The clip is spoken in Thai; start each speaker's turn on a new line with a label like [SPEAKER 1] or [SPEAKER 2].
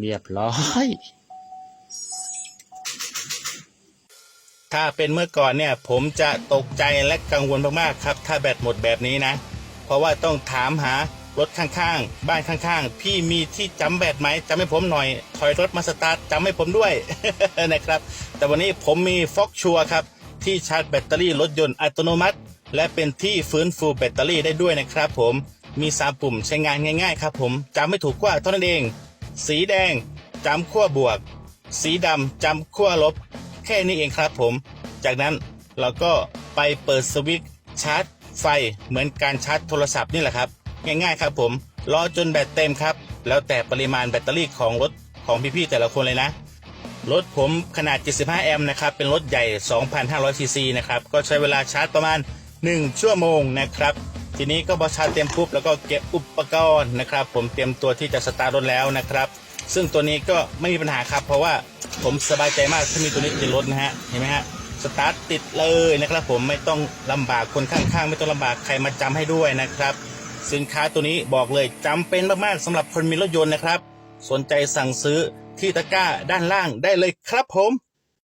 [SPEAKER 1] เรียบร้อย ถ้าเป็นเมื่อก่อนเนี่ย ผมจะตกใจและกังวลมากๆครับ ถ้าแบตหมดแบบนี้นะ เพราะว่าต้องถามหารถข้างๆ บ้านข้างๆ พี่มีที่จำแบตไหมจำให้ผมหน่อย ถอยรถมาสตาร์ทจำให้ผมด้วยนะครับ แต่วันนี้ผมมีฟอกชัวครับ ที่ชาร์จแบตเตอรี่รถยนต์อัตโนมัติ และเป็นที่ฟื้นฟูแบตเตอรี่ได้ด้วยนะครับผม มีสามปุ่มใช้งานง่ายๆครับผมจำไม่ถูกกว่าเท่านั้นเอง สีแดงจำขั้วบวก สีดำจำขั้วลบ แค่นี้เองครับผม จากนั้นเราก็ไปเปิดสวิตช์ชาร์จไฟเหมือนการชาร์จโทรศัพท์นี่แหละครับ ง่ายๆครับผมรอจนแบตเต็มครับ แล้วแต่ปริมาณแบตเตอรี่ของรถของพี่ๆแต่ละคนเลยนะ รถผมขนาด 75 แอมป์นะครับ เป็นรถใหญ่ 2,500 ซีซีนะครับ ก็ใช้เวลาชาร์จประมาณ 1 ชั่วโมงนะครับ ทีนี้ก็พอชาร์จเต็มปุ๊บแล้วก็เก็บอุปกรณ์นะครับ ผมเตรียมตัวที่จะสตาร์ทรถแล้วนะครับ ซึ่งตัวนี้ก็ไม่มีปัญหาครับ เพราะว่าผมสบายใจมากที่มีตัวนี้ติดรถนะฮะเห็นไหมฮะสตาร์ทติดเลยนะครับ ผมไม่ต้องลำบากคนข้างๆ ไม่ต้องลำบากใครมาจำให้ด้วยนะครับ สินค้าตัวนี้บอกเลยจำเป็นมากๆสำหรับคนมีรถยนต์นะครับ สนใจสั่งซื้อที่ตะกร้าด้านล่างได้เลยครับผม